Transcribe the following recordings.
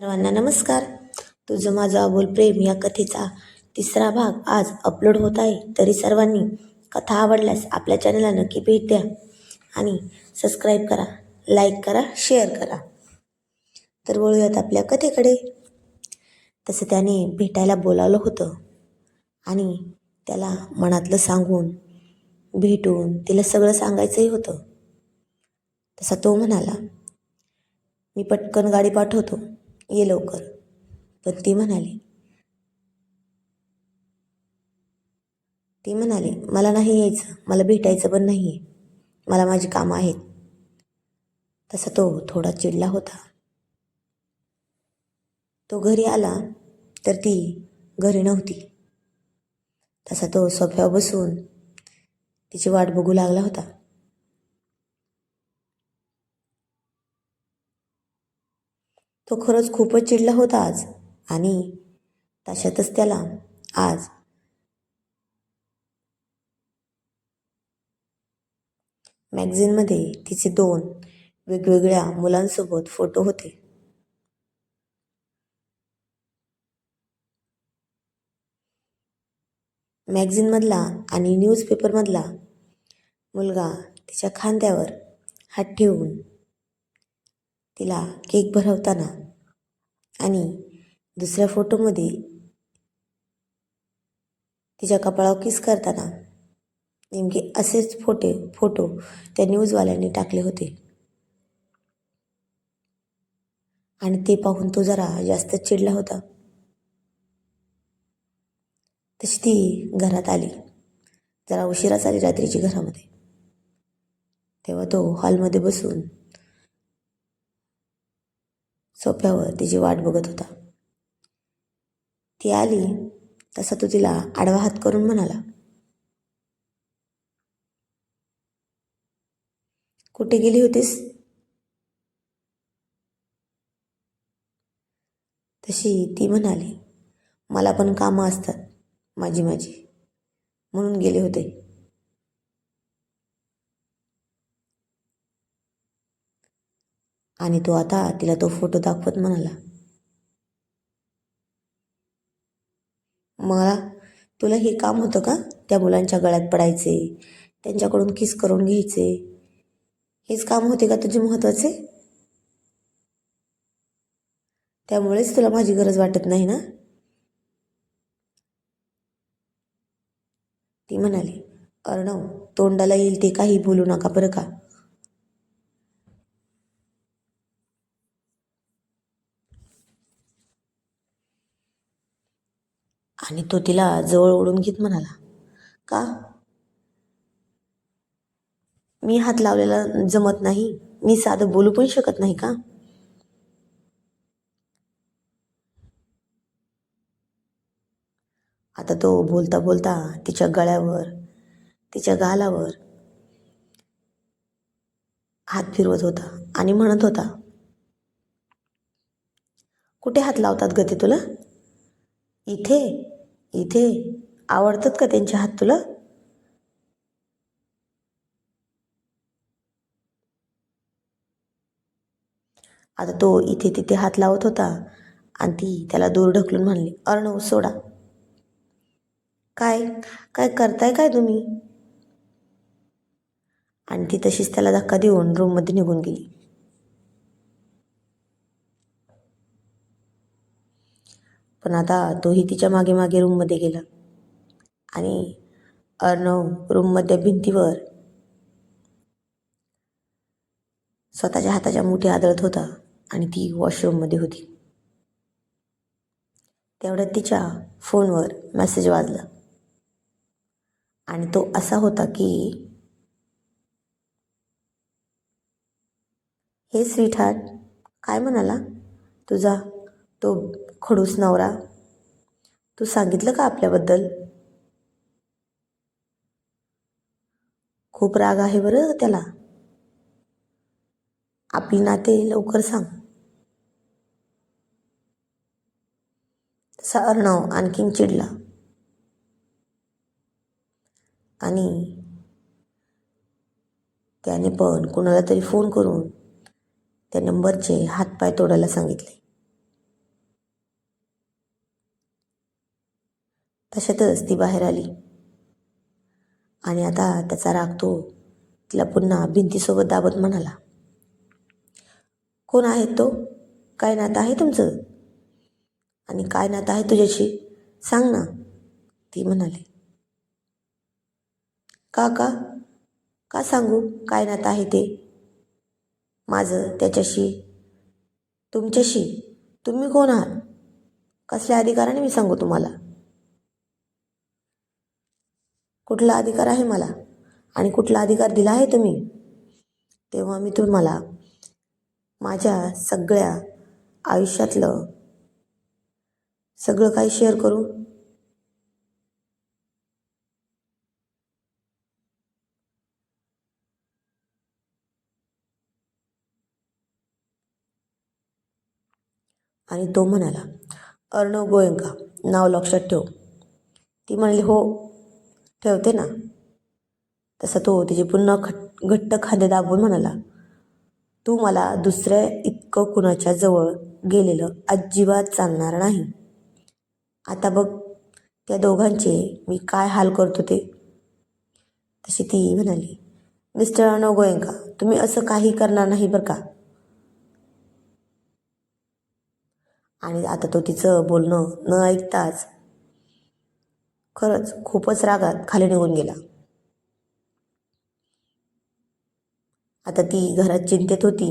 सर्वांना नमस्कार. तुझं माझं अबोल प्रेम या कथेचा तिसरा भाग आज अपलोड होत आहे. तरी सर्वांनी कथा आवडल्यास आपल्या चॅनलला नक्की भेट द्या आणि सबस्क्राईब करा लाईक करा शेअर करा. तर वळूयात आपल्या कथेकडे. तसं त्याने भेटायला बोलावलं होतं आणि त्याला मनातलं सांगून भेटून तिला सगळं सांगायचंही होतं. तसा तो म्हणाला मी पटकन गाडी पाठवतो. ये लवकर. पण ती म्हणाली ती म्हणाली मला नाही यायचं मला भेटायचं पण नाही आहे मला माझी कामं आहेत. तसा तो थोडा चिडला होता. तो घरी आला तर ती घरी नव्हती. तसा तो सोफ्यावर बसून तिची वाट बघू लागला होता. तो खरंच खूपच चिडला होता आज. आणि तशातच त्याला आज मॅगझिनमध्ये तिचे दोन वेगवेगळ्या मुलांसोबत फोटो होते. मॅगझिनमधला आणि न्यूजपेपरमधला मुलगा तिच्या खांद्यावर हात ठेवून तिला केक भरवताना आणि दुसऱ्या फोटोमध्ये तिच्या कपाळावर किस करताना नेमके असेच फोटे फोटो त्या न्यूजवाल्यांनी टाकले होते. आणि ते पाहून तो जरा जास्त चिडला होता. तशी ती घरात आली. जरा उशिराच आली रात्रीची घरामध्ये. तेव्हा तो हॉलमध्ये बसून सोफ्यावर तिची वाट बघत होता. ती आली तसा तो तिला आडवा हात करून म्हणाला कुठे गेली होतीस? तशी ती म्हणाली मला पण कामं असतात माझी माझी. म्हणून गेले होते. आणि तो आता तिला तो फोटो दाखवत म्हणाला मला तुला हे काम होतं का? त्या मुलांच्या गळ्यात पडायचे त्यांच्याकडून किस करून घ्यायचे? हेच काम होते का तुझे महत्त्वाचे त्यामुळेच तुला माझी गरज वाटत नाही ना? ती म्हणाली अर्णव तोंडाला येईल ते काही बोलू नका बरं का? आणि तो तिला जवळ ओढून घेत म्हणाला का? मी हात लावलेला जमत नाही. मी साधं बोलू पण शकत नाही का? आता तो बोलता बोलता तिच्या गळ्यावर तिच्या गालावर हात फिरवत होता आणि म्हणत होता कुठे हात लावतात ग ते तुला? इथे? इथे आवडतात का त्यांचे हात तुला? आता तो इथे तिथे हात लावत होता आणि ती त्याला दूर ढकलून म्हणली अर्णव सोडा. काय? काय करताय काय तुम्ही? आणि ती तशीच त्याला धक्का देऊन रूममध्ये निघून गेली. पण आता तोही तिच्यामागे मागे रूममध्ये गेला. आणि अर्णव रूममध्ये भिंतीवर स्वतःच्या हाताच्या मुठी आदळत होता आणि ती वॉशरूममध्ये होती. तेवढ्यात तिच्या फोनवर मेसेज वाजला. आणि तो असा होता की हे स्वीट हार्ट काय म्हणाला? तुझा तो खडूस नवरा. तू सांगितलं का आपल्याबद्दल? खूप राग आहे बरं त्याला. आपली नाते लवकर सांग. तसा अर्णव आणखीन चिडला. आणि त्याने पण कुणाला तरी फोन करून त्या नंबरचे हातपाय तोडायला सांगितले. तशातच ती बाहेर आली. आणि आता त्याचा राग तो तिला पुन्हा भिंतीसोबत दाबत म्हणाला कोण आहे तो? काय नातं आहे तुमचं? आणि काय नातं आहे तुझ्याशी? सांग ना. ती म्हणाली का का का सांगू काय नातं आहे ते? माझं त्याच्याशी तुमच्याशी तुम्ही कोण आहात? कसल्या अधिकाराने मी सांगू तुम्हाला? कुठला अधिकार आहे मला? आणि कुठला अधिकार दिला आहे तुम्ही? तेव्हा मी तुम्हाला माझ्या सगळ्या आयुष्यातलं सगळं काही शेअर करू. आणि तो म्हणाला अर्णव गोयंका नाव लक्षात ठेव. ती म्हणाली हो ठेवते ना? तसा तो तिचे पुन्हा खट घट्ट खांदे दाबून म्हणाला. तू मला दुसऱ्या इतकं कुणाच्या जवळ गेलेलं अजिबात चालणार नाही. आता बघ त्या दोघांचे मी काय हाल करतो ते. तशी ती म्हणाली मिस्टर अर्णव गोयंका तुम्ही असं काही करणार नाही बरं का? आणि आता तो तिचं बोलणं न ऐकताच खरंच खूपच रागात खाली निघून गेला. आता ती घरात चिंतेत होती.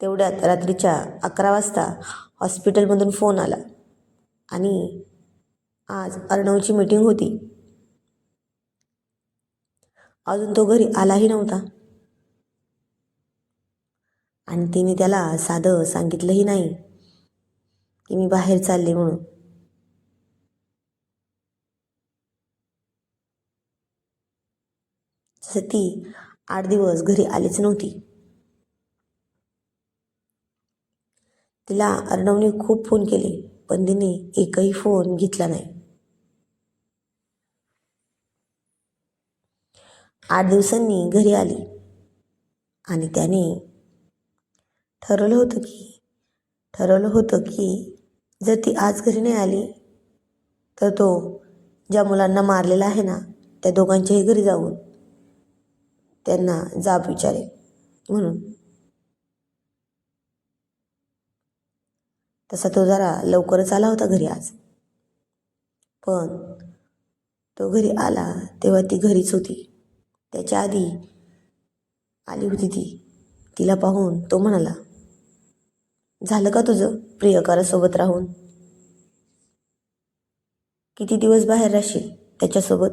तेवढ्यात रात्रीच्या अकरा वाजता हॉस्पिटलमधून फोन आला आणि आज अर्णवची मीटिंग होती. अजून तो घरी आलाही नव्हता. आणि तिने त्याला साधं सांगितलंही नाही की मी बाहेर चालले म्हणून. जसं ती आठ दिवस घरी आलीच नव्हती. तिला अर्णवने खूप फोन केले पण तिने एकही फोन घेतला नाही. आठ दिवसांनी घरी आली आणि त्याने ठरवलं होतं की ठरवलं होतं की जर ती आज घरी नाही आली तर तो ज्या मुलांना मारलेला आहे ना त्या दोघांच्याही घरी जाऊन त्यांना जाब विचारेल म्हणून. तसा तो जरा लवकरच आला होता घरी आज. पण तो घरी आला तेव्हा ती घरीच होती. त्याच्या आधी आली होती ती. तिला पाहून तो म्हणाला झालं का तुझं प्रियकारासोबत राहून? किती दिवस बाहेर राहशील त्याच्यासोबत?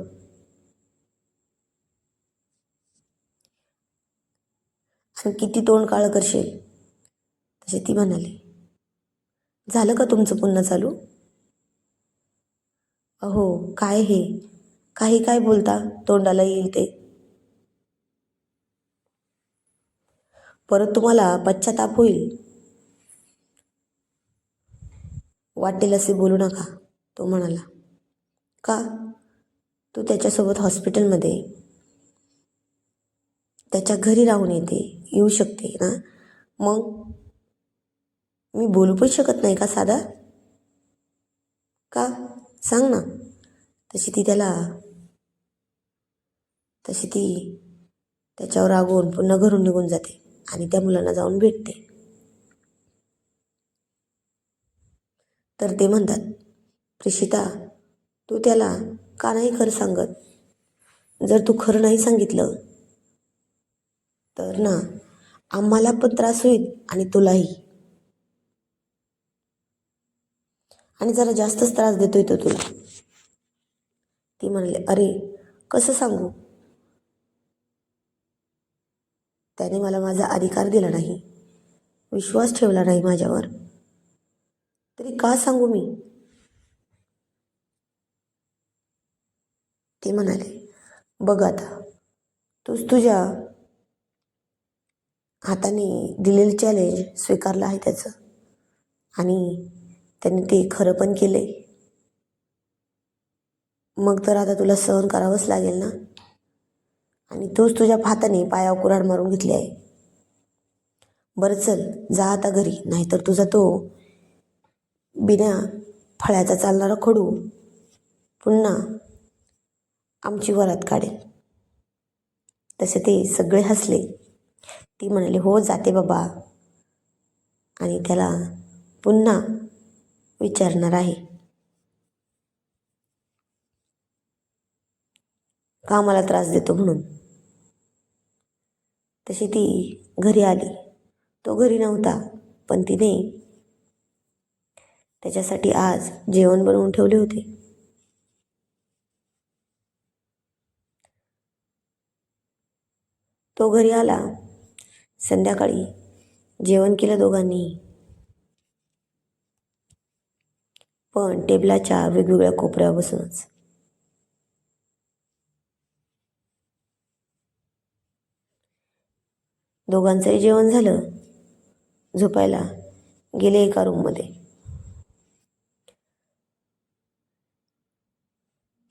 आणि किती तोंड काळ करशील? तसे ती म्हणाली. झालं का तुमचं पुन्हा चालू? अहो काय हे? काही काय बोलता तोंडाला येईल ते? परत तुम्हाला पश्चाताप होईल. वाटेल असे बोलू नका तो म्हणाला. का? तू त्याच्यासोबत हॉस्पिटलमध्ये त्याच्या घरी राहून येते येऊ शकते ना? मग मी बोलू पण शकत नाही का साधा? का? सांग ना. तशी ती त्याला तशी ती त्याच्यावर रागवून पुन्हा घरून निघून जाते आणि त्या मुलांना जाऊन भेटते. तर ते म्हणतात प्रेषिता तू त्याला का नाही खरं सांगत? जर तू खरं नाही सांगितलं तर ना आम्हाला पण त्रास होईल आणि तुलाही. आणि जरा जास्तच त्रास देतोय तो तुला. ती म्हणले अरे कसं सांगू? त्याने मला माझा अधिकार दिला नाही. विश्वास ठेवला नाही माझ्यावर. तरी का सांगू मी? ते म्हणाले बघ आता तूच तुझ्या हाताने दिलेलं चॅलेंज स्वीकारलं आहे त्याचं. आणि त्याने ते खरं पण केले मग तर आता तुला सहन करावंच लागेल ना? आणि तूच तुझ्या हाताने पायावर कुऱ्हाड मारून घेतली आहे. बरं चल जा आता घरी नाहीतर तुझा तो बिना फळ्याचा चालणारा खडू पुन्हा आमची वरात काढेल. तसे ते सगळे हसले. ती म्हणाली हो जाते बाबा. आणि त्याला पुन्हा विचारणार आहे. का मला त्रास देतो म्हणून? तशी ती घरी आली. तो घरी नव्हता पण तिने त्याच्यासाठी आज जेवण बनवून ठेवले होते. तो घरी आला. संध्याकाळी जेवण केलं दोघांनी. पण टेबलाच्या वेगवेगळ्या कोपऱ्यावर बसूनच दोघांचंही जेवण झालं. झोपायला गेले एका रूममध्ये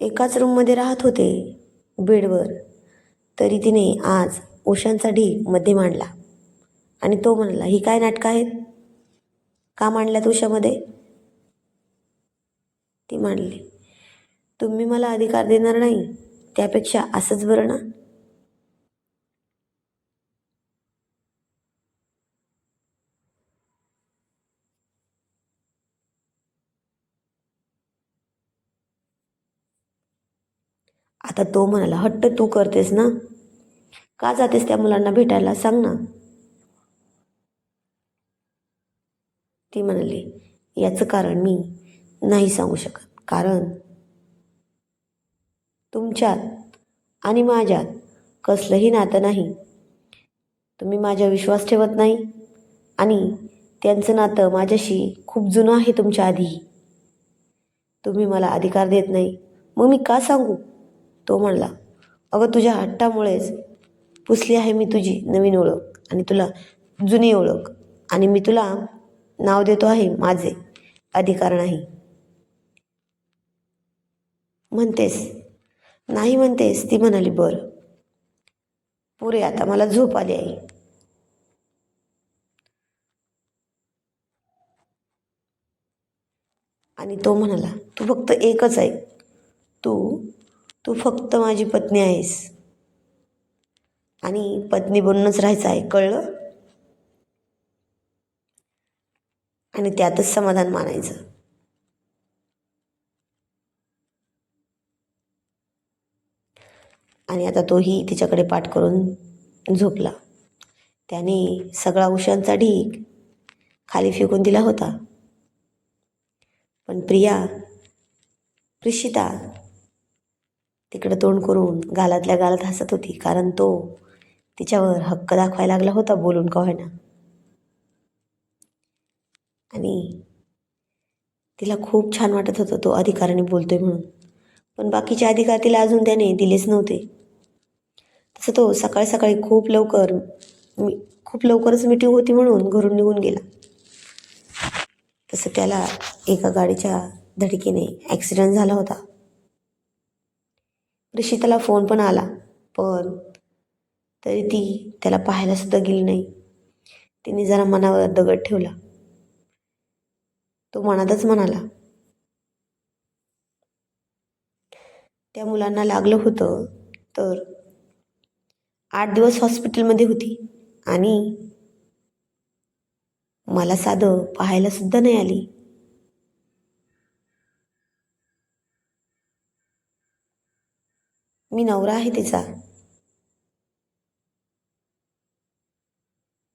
एकाच रूममध्ये राहत होते बेडवर. तरी तिने आज उशांचा ढीगमध्ये मांडला आणि तो म्हणाला ही काय नाटकं आहेत? का मांडल्यात उशामध्ये ती मांडली तुम्ही मला अधिकार देणार नाही त्यापेक्षा असंच बरं ना? आता तो म्हणाला हट्ट तू करतेस ना? का जातेस त्या मुलांना भेटायला? सांग ना. ती म्हणाली याचं कारण मी नाही सांगू शकत. कारण तुमच्यात आणि माझ्यात कसलंही नातं नाही. तुम्ही माझ्या विश्वास ठेवत नाही आणि त्यांचं नातं माझ्याशी खूप जुनं आहे तुमच्या आधीही तुम्ही मला अधिकार देत नाही. मग मी का सांगू? तो म्हणला अगं तुझ्या हट्टामुळेच पुसली आहे मी तुझी नवीन ओळख आणि तुला जुनी ओळख आणि मी तुला नाव देतो आहे माझे. अधिकार नाही. म्हणतेस. नाही म्हणतेस. ती म्हणाली बरं. पुरे आता मला झोप आली आहे. आणि तो म्हणाला तू फक्त एकच आहे. तू तू फक्त माझी पत्नी आहेस. आणि पत्नी बनूनच राहायचं आहे कळलं? आणि त्यातच समाधान मानायचं. आणि आता तोही तिच्याकडे पाठ करून झोपला. त्याने सगळा उशांचा ढीक खाली फेकून दिला होता. पण प्रिया प्रिशिता तिकडं तोंड करून गालातल्या गालात हसत होती कारण तो तिच्यावर हक्क दाखवायला लागला होता बोलून का होईना आणि तिला खूप छान वाटत होतं तो अधिकाराने बोलतोय म्हणून. पण बाकीचे अधिकार तिला अजून त्याने दिलेच नव्हते. तसं तो सकाळी सकाळी खूप लवकर मी खूप लवकरच मिटिंग होती म्हणून घरून निघून गेला. तसं त्याला एका गाडीच्या धडकीने ॲक्सिडेंट झाला होता. ऋषिताला फोन पण आला. पण तरी ती त्याला पाहायला सुद्धा गेली नाही. तिने जरा मनावर दगड ठेवला. तो मनातच म्हणाला त्या मुलांना लागलं होतं तर आठ दिवस हॉस्पिटलमध्ये होती आणि मला साधं पाहायला सुद्धा नाही आली. मी नवरा आहे तिचा.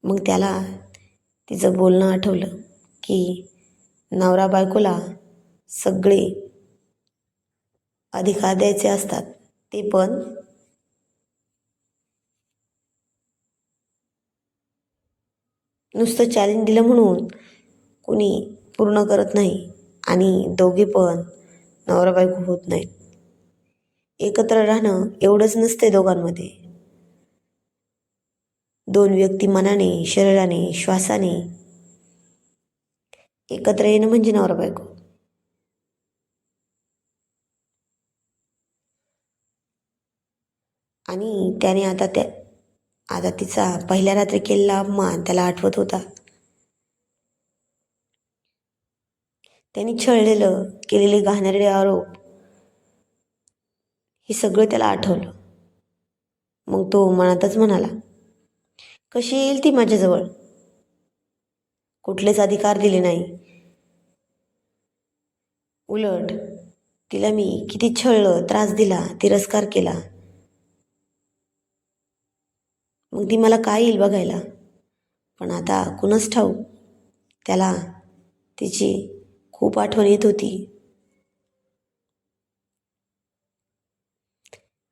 मग त्याला तिचं बोलणं आठवलं की नवरा बायकोला सगळे अधिकार द्यायचे असतात. ते पण नुसतं चॅलेंज दिलं म्हणून कोणी पूर्ण करत नाही आणि दोघे पण नवरा बायको होत नाहीत. एकत्र राहणं एवढंच नसते दोघांमध्ये. दोन व्यक्ती मनाने शरीराने श्वासाने एकत्र येणं म्हणजे नवरा बायको. आणि त्याने आता त्या आता तिचा पहिल्या रात्री केलेला अपमान त्याला आठवत होता. त्यांनी छळलेलं केलेले घाणेरडे आरोप हे सगळं त्याला आठवलं. मग तो मनातच म्हणाला कशी येईल ती माझ्याजवळ? कुठलेच अधिकार दिले नाही. उलट तिला मी किती छळलं त्रास दिला तिरस्कार केला. मग ती मला काय येईल बघायला? पण आता कुणच ठाऊक त्याला तिची खूप आठवण येत होती.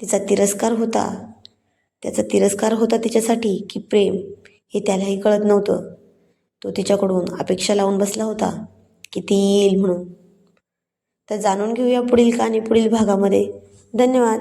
तिचा तिरस्कार होता. त्याचा तिरस्कार होता तिच्यासाठी की प्रेम हे त्यालाही कळत नव्हतं. तो तिच्याकडून अपेक्षा लावून बसला होता की ती येईल म्हणून. तर जाणून घेऊया पुढील कहाणी पुढील भागामध्ये. धन्यवाद.